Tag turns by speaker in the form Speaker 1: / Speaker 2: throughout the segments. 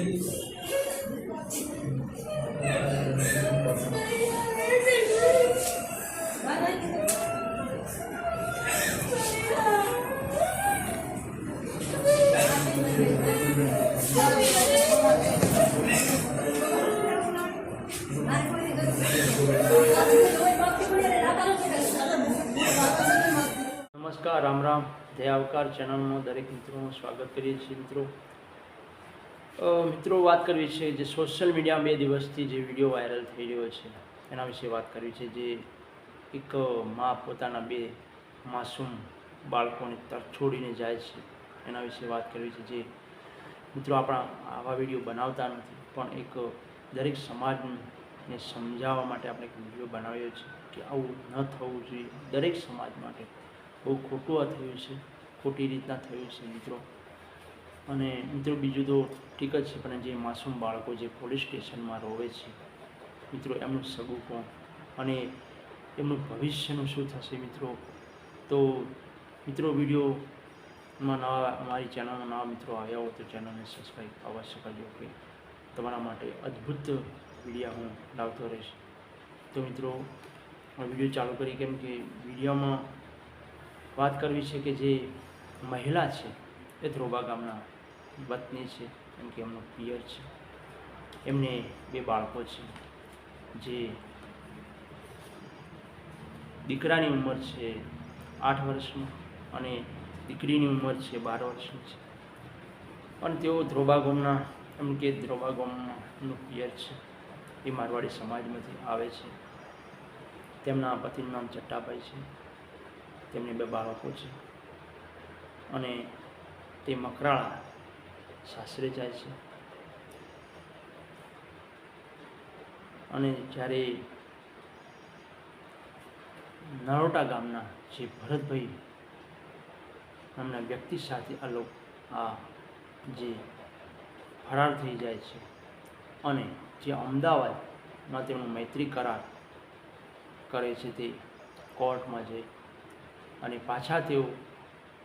Speaker 1: નમસ્કાર રામ રામ. જય આવકાર ચેનલમાં દરેક મિત્રોનું સ્વાગત કરીએ છીએ મિત્રો. મિત્રો વાત કરવી છે જે સોશિયલ મીડિયા બે દિવસથી જે વીડિયો વાયરલ થઈ રહ્યો છે, એના વિશે વાત કરવી છે જે એક મા પોતાના બે માસૂમ બાળકોને તર છોડીને જાય છે, એના વિશે વાત કરવી છે જે મિત્રો આપણા આવા વીડિયો બનાવતા નથી, પણ એક દરેક સમાજને સમજાવવા માટે આપણે એક વીડિયો બનાવ્યો છે કે આવું ન થવું જોઈએ. દરેક સમાજ માટે બહુ ખોટું આ થયું છે, ખોટી રીતના થયું છે મિત્રો. અને મિત્રો બીજું તો ઠીક જ છે, પણ જે માસૂમ બાળકો જે પોલીસ સ્ટેશનમાં રોવે છે, મિત્રો એમનું સગું કોણ? અને એમનું ભવિષ્યનું શું થશે મિત્રો? તો મિત્રો વિડીયોમાં નવા અમારી ચેનલમાં નવા મિત્રો આવ્યા હોય તો ચેનલને સબસ્ક્રાઈબ અવશ્ય કરજો, કે તમારા માટે અદ્ભુત વિડીયા હું લાવતો રહીશ. તો મિત્રો વીડિયો ચાલુ કરી કેમ કે વિડીયોમાં વાત કરવી છે કે જે મહિલા છે એ ધ્રોબા ગામના વતની છે, કેમ કે એમનો પિયર છે. એમને બે બાળકો છે, જે દીકરાની ઉંમર છે આઠ વર્ષની અને દીકરીની ઉંમર છે બાર વર્ષની છે. પણ તેઓ ધ્રોબા ગામના એમ કે ધ્રોબા ગામમાં પિયર છે. એ મારવાડી સમાજમાંથી આવે છે. તેમના પતિનું નામ ચટ્ટાભાઈ છે. તેમને બે બાળકો છે. અને તે મકરાળા સાસરે જાય છે. અને જ્યારે નરોટા ગામના જે ભરતભાઈ નામના વ્યક્તિ સાથે આ લોકો આ જે ફરાર થઈ જાય છે અને જે અમદાવાદમાં તેમનો મૈત્રી કરાર કરે છે તે કોર્ટમાં જઈ અને પાછા તેઓ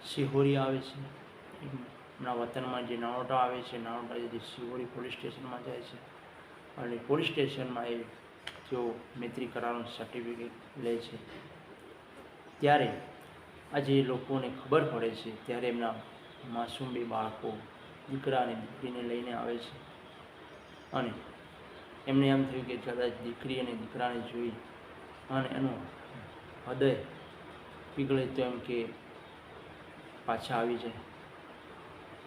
Speaker 1: સિહોરી આવે છે. એમના વતનમાં જે નાનોટા આવે છે નાનોટા જે સિહોરી પોલીસ સ્ટેશનમાં જાય છે. અને પોલીસ સ્ટેશનમાં એ તેઓ મૈત્રી કરારનું સર્ટિફિકેટ લે છે. ત્યારે આજે જે લોકોને ખબર પડે છે, ત્યારે એમના માસૂમ બે બાળકો દીકરા અને દીકરીને લઈને આવે છે. અને એમને એમ થયું કે કદાચ દીકરી અને દીકરાને જોઈ અને એનું હૃદય પીગળે તો એમ કે પાછા આવી જાય.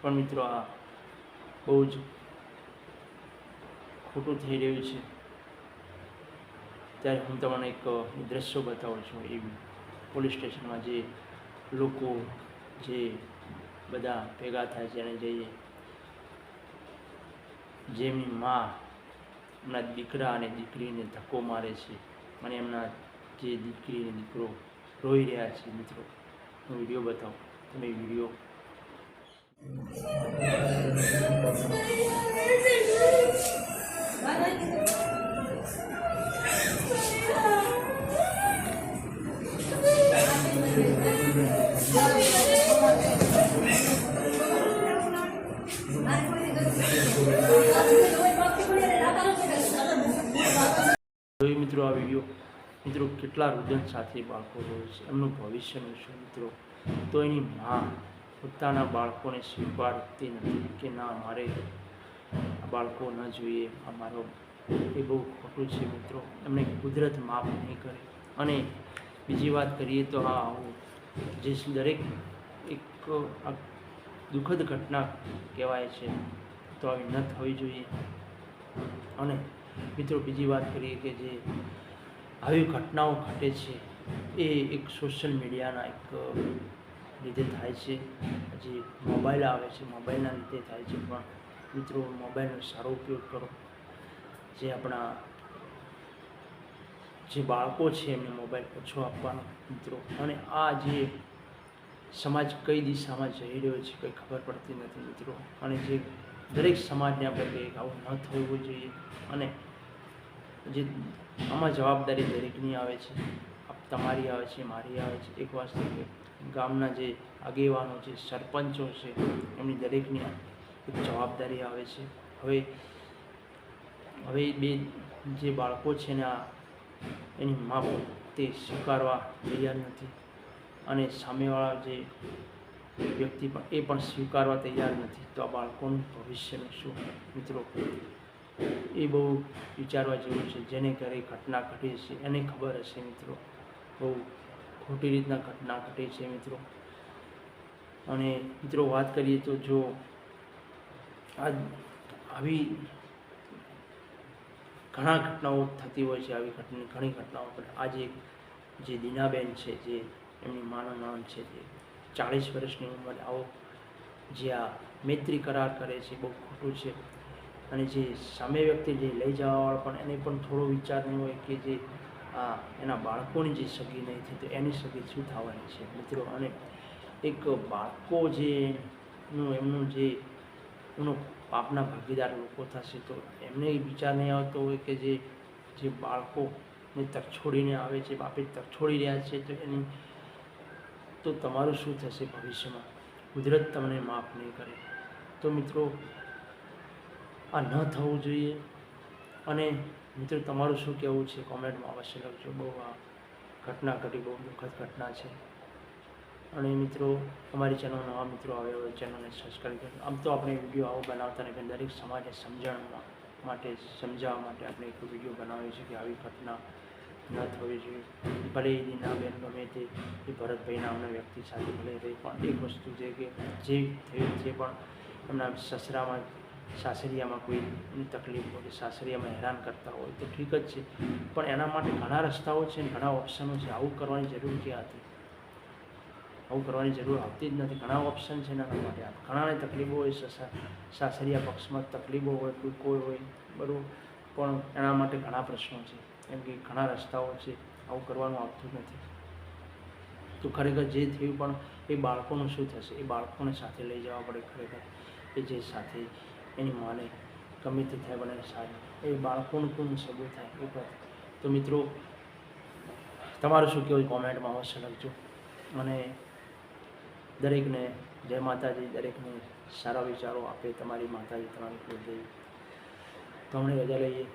Speaker 1: પણ મિત્રો આ બહુ જ ખોટું થઈ રહ્યું છે. ત્યારે હું તમને એક દ્રશ્યો બતાવું છું. એવી પોલીસ સ્ટેશનમાં જે લોકો જે બધા ભેગા થાય છે અને જઈએ. જેમની મા એમના દીકરા અને દીકરીને ધક્કો મારે છે અને એમના જે દીકરી અને દીકરો રોઈ રહ્યા છે મિત્રો. હું વીડિયો બતાવું. તમે વીડિયો મિત્રો આ વીડિયો. મિત્રો કેટલા રુદન સાથે બાળકો હોય છે, એમનું ભવિષ્યનું શું મિત્રો? તો એની મા પોતાના બાળકોને સ્વીકારતી નથી કે ના, મારે બાળકો ન જોઈએ અમારો એ બહુ ખોટું છે મિત્રો. એમને કુદરત માફ નહીં કરે. અને બીજી વાત કરીએ તો આ આવું જે દરેક એક દુઃખદ ઘટના કહેવાય છે, તો આવી ન થવી જોઈએ. અને મિત્રો બીજી વાત કરીએ કે જે આવી ઘટનાઓ ઘટે છે, એ એક સોશિયલ મીડિયાના એક લીધે થાય છે. જે મોબાઈલ આવે છે. મોબાઈલના લીધે થાય છે. પણ મિત્રો, મોબાઈલનો સારો ઉપયોગ કરો. જે આપણા જે બાળકો છે, એમને મોબાઈલ ઓછો આપવાનો મિત્રો. અને આ જે સમાજ કઈ દિશામાં જઈ રહ્યો છે, કંઈ ખબર પડતી નથી મિત્રો. અને જે દરેક સમાજને આપણે કહીએ આવું ન થવું જોઈએ. અને જે આમાં જવાબદારી દરેકની આવે છે. તમારી આવે છે, મારી આવે છે. એક વસ્તુ કે ગામના જે આગેવાનો છે, સરપંચો છે, એમની દરેકની એક જવાબદારી આવે છે. હવે હવે બે જે બાળકો છે ને આ, એની મા તે સ્વીકારવા તૈયાર નથી. અને સામેવાળા જે વ્યક્તિ પણ, એ પણ સ્વીકારવા તૈયાર નથી. તો આ બાળકોનું ભવિષ્યનું શું? મિત્રો, એ બહુ વિચારવા જેવું છે. જેને ઘરે ઘટના ઘટી છે, એને ખબર હશે, મિત્રો. બહુ ખોટી રીતના ઘટના ઘટે છે મિત્રો. અને મિત્રો વાત કરીએ તો જો આ આવી ઘણા ઘટનાઓ થતી હોય છે, આવી ઘટના, ઘણી ઘટનાઓ પણ આજે જે દીનાબેન છે, જે એમની માનું નામ છે, જે ચાળીસ વર્ષની ઉંમરે આવો જે આ મૈત્રી કરાર કરે છે, બહુ ખોટું છે. અને જે સામે વ્યક્તિ જે લઈ જવાવાળો પણ એને પણ થોડો વિચાર નહીં હોય કે જે એના બાળકોની જે સગી નહીં થઈ તો એની સગી શું થવાની છે મિત્રો? અને એક બાળકો જે નું એમનું જે એમનો પાપના ભાગીદાર લોકો થશે તો એમને વિચાર નહીં આવતો હોય કે જે જે બાળકોને તક છોડીને આવે છે, બાપે તક છોડી રહ્યા છે તો એની, તો તમારું શું થશે ભવિષ્યમાં? કુદરત તમને માફ નહીં કરે. તો મિત્રો, આ ન થવું જોઈએ. અને મિત્રો, તમારું શું કહેવું છે? કોમેન્ટમાં અવશ્ય લખજો. બહુ આ ઘટના ઘટી, બહુ દુઃખદ ઘટના છે. અને મિત્રો, અમારી ચેનલ નવા મિત્રો આવે હોય, ચેનલને સબસ્ક્રાઈબ કરજો આમ તો આપણે વીડિયો આવો બનાવતા પણ દરેક સમાજને સમજણ માટે, સમજાવવા માટે આપણે એક વીડિયો બનાવીએ છીએ કે આવી ઘટના ન થવી જોઈએ. ભલે એ દીનાબેન ગમે તે, એ ભરતભાઈ નામના વ્યક્તિ સાથે ભલે રહી, પણ એક વસ્તુ છે કે જે થયું છે, પણ એમના સસરામાં સાસરિયામાં કોઈ તકલીફ હોય સાસરિયામાં હેરાન કરતા હોય તો ઠીક જ છે. પણ એના માટે ઘણા રસ્તાઓ છે ઘણા ઓપ્શનો છે. આવું કરવાની જરૂર ક્યાં હતી? આવું કરવાની જરૂર આવતી જ નથી. ઘણા ઓપ્શન છે એના માટે. ઘણાને તકલીફો હોય સાસરિયા પક્ષમાં તકલીફો હોય, કોઈ કોઈ હોય, બરાબર. પણ એના માટે ઘણા પ્રશ્નો છે. કેમ કે ઘણા રસ્તાઓ છે. આવું કરવાનું આવતું નથી. તો ખરેખર જે થયું પણ એ બાળકોનું શું થશે? એ બાળકોને સાથે લઈ જવા પડે ખરેખર. એ જે સાથે એની માને ગમે તે થાય પણ સારી એ બાળકોનું પણ સગું થાય, એ તો મિત્રો, તમારું શું કહેવું કોમેન્ટમાં અવશ્ય લખજો. અને દરેકને જય માતાજી, દરેકને સારા વિચારો આપે તમારી માતાજી, તમારી કુળદેવી. તો હમણાં રજા લઈએ.